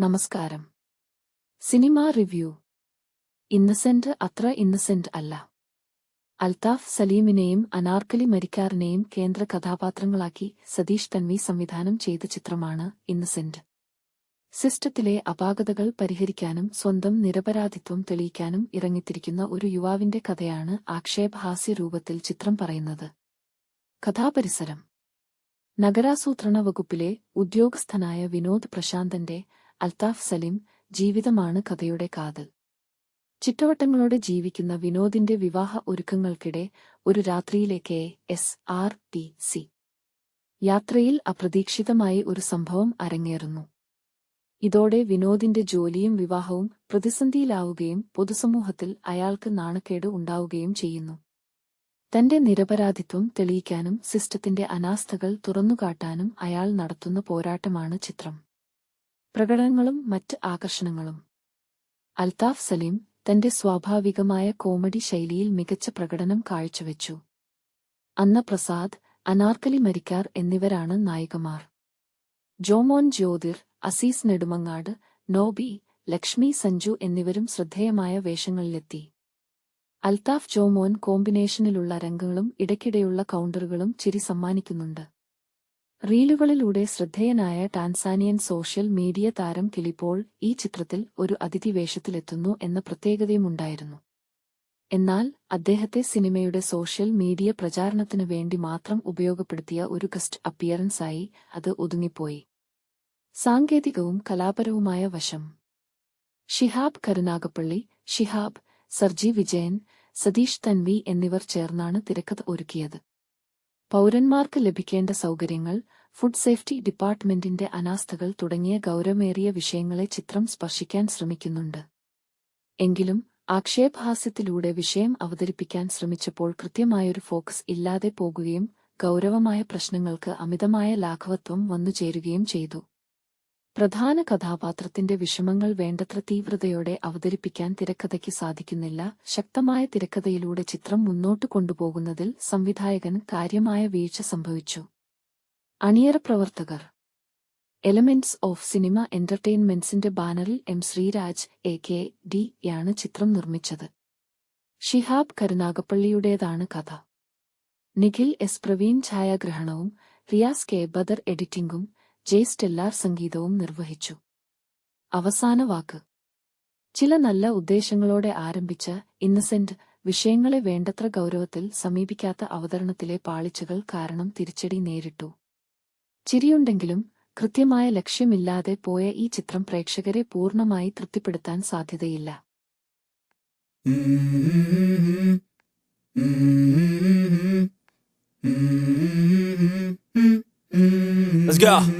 നമസ്കാരം. Cinema review. Innocent അത്ര ഇന്നസെന്റ് അല്ല. അൽതാഫ് സലീമിനെയും അനാർക്കലി മരിക്കാറിനെയും കേന്ദ്ര കഥാപാത്രങ്ങളാക്കി സതീഷ് തൻവി സംവിധാനം ചെയ്ത ചിത്രമാണ് ഇന്നസെന്റ്. സിസ്റ്റത്തിലെ അപാകതകൾ പരിഹരിക്കാനും സ്വന്തം നിരപരാധിത്വം തെളിയിക്കാനും ഇറങ്ങിത്തിരിക്കുന്ന ഒരു യുവാവിന്റെ കഥയാണ് ആക്ഷേപഹാസ്യ രൂപത്തിൽ ചിത്രം പറയുന്നത്. കഥാപരിസരം. നഗരാസൂത്രണ വകുപ്പിലെ ഉദ്യോഗസ്ഥനായ വിനോദ് പ്രശാന്തന്റെ അൽതാഫ് സലിം ജീവിതമാണ് കഥയുടെ കാതൽ. ചിറ്റവട്ടങ്ങളോടെ ജീവിക്കുന്ന വിനോദിന്റെ വിവാഹ ഒരുക്കങ്ങൾക്കിടെ ഒരു രാത്രിയിലേക്ക് എസ്. ആർ. ടി. സി. യാത്രയിൽ അപ്രതീക്ഷിതമായി ഒരു സംഭവം അരങ്ങേറുന്നു. ഇതോടെ വിനോദിന്റെ ജോലിയും വിവാഹവും പ്രതിസന്ധിയിലാവുകയും പൊതുസമൂഹത്തിൽ അയാൾക്ക് നാണക്കേട് ഉണ്ടാവുകയും ചെയ്യുന്നു. തന്റെ നിരപരാധിത്വം തെളിയിക്കാനും സിസ്റ്റത്തിന്റെ അനാസ്ഥകൾ തുറന്നുകാട്ടാനും അയാൾ നടത്തുന്ന പോരാട്ടമാണ് ചിത്രം. പ്രകടനങ്ങളും മറ്റ് ആകർഷണങ്ങളും. അൽതാഫ് സലീം തന്റെ സ്വാഭാവികമായ കോമഡി ശൈലിയിൽ മികച്ച പ്രകടനം കാഴ്ചവെച്ചു. അന്ന പ്രസാദ് അനാർക്കലി മരിക്കാർ എന്നിവരാണ് നായികമാർ ജോമോൻ ജ്യോതിർ അസീസ് നെടുമങ്ങാട് നോബി ലക്ഷ്മി സഞ്ജു എന്നിവരും ശ്രദ്ധേയമായ വേഷങ്ങളിലെത്തി. അൽതാഫ് ജോമോൻ കോമ്പിനേഷനിലുള്ള രംഗങ്ങളും ഇടയ്ക്കിടെയുള്ള കൗണ്ടറുകളും ചിരി സമ്മാനിക്കുന്നുണ്ട്. റീലുകളിലൂടെ ശ്രദ്ധേയനായ ടാൻസാനിയൻ സോഷ്യൽ മീഡിയ താരം കിളിപ്പോൾ ഈ ചിത്രത്തിൽ ഒരു അതിഥി വേഷത്തിലെത്തുന്നു എന്ന പ്രത്യേകതയുമുണ്ടായിരുന്നു. എന്നാൽ അദ്ദേഹത്തെ സിനിമയുടെ സോഷ്യൽ മീഡിയ പ്രചാരണത്തിനു വേണ്ടി മാത്രം ഉപയോഗപ്പെടുത്തിയ ഒരു ഗസ്റ്റ് അപ്പിയറൻസായി അത് ഒതുങ്ങിപ്പോയി. സാങ്കേതികവും കലാപരവുമായ വശം. ഷിഹാബ് കരുനാഗപ്പള്ളി ഷിഹാബ് സർജി വിജയൻ സതീഷ് തൻവി എന്നിവർ ചേർന്നാണ് തിരക്കഥ ഒരുക്കിയത്. പൗരന്മാർക്ക് ലഭിക്കേണ്ട സൗകര്യങ്ങൾ ഫുഡ് സേഫ്റ്റി ഡിപ്പാർട്ട്മെന്റിന്റെ അനാസ്ഥകൾ തുടങ്ങിയ ഗൗരവമേറിയ വിഷയങ്ങളെ ചിത്രം സ്പർശിക്കാൻ ശ്രമിക്കുന്നുണ്ട്. എങ്കിലും ആക്ഷേപഹാസ്യത്തിലൂടെ വിഷയം അവതരിപ്പിക്കാൻ ശ്രമിച്ചപ്പോൾ കൃത്യമായൊരു ഫോക്കസ് ഇല്ലാതെ പോകുകയും ഗൗരവമായ പ്രശ്നങ്ങൾക്ക് അമിതമായ ലാഘവത്വം വന്നുചേരുകയും ചെയ്തു. പ്രധാന കഥാപാത്രത്തിന്റെ വിഷമങ്ങൾ വേണ്ടത്ര തീവ്രതയോടെ അവതരിപ്പിക്കാൻ തിരക്കഥയ്ക്ക് സാധിക്കുന്നില്ല. ശക്തമായ തിരക്കഥയിലൂടെ ചിത്രം മുന്നോട്ട് കൊണ്ടുപോകുന്നതിൽ സംവിധായകൻ കാര്യമായ വീഴ്ച സംഭവിച്ചു. അണിയറ പ്രവർത്തകർ. എലമെന്റ്സ് ഓഫ് സിനിമ എന്റർടൈൻമെന്റ്സിന്റെ ബാനറിൽ M Sreeraj A K D യാണ് ചിത്രം നിർമ്മിച്ചത്. ഷിഹാബ് കരുനാഗപ്പള്ളിയുടേതാണ് കഥ. നിഖിൽ എസ് പ്രവീൺ ഛായാഗ്രഹണവും റിയാസ് കെ. ബദർ എഡിറ്റിംഗും ജെ സ്റ്റെല്ലാർ സംഗീതവും നിർവഹിച്ചു. അവസാന വാക്ക്. ചില നല്ല ഉദ്ദേശങ്ങളോടെ ആരംഭിച്ച ഇന്നസെന്റ് വിഷയങ്ങളെ വേണ്ടത്ര ഗൗരവത്തിൽ സമീപിക്കാത്ത അവതരണത്തിലെ പാളിച്ചകൾ കാരണം തിരിച്ചടി നേരിട്ടു. ചിരിയുണ്ടെങ്കിലും കൃത്യമായ ലക്ഷ്യമില്ലാതെ പോയ ഈ ചിത്രം പ്രേക്ഷകരെ പൂർണമായി തൃപ്തിപ്പെടുത്താൻ സാധ്യതയില്ല. Let's go.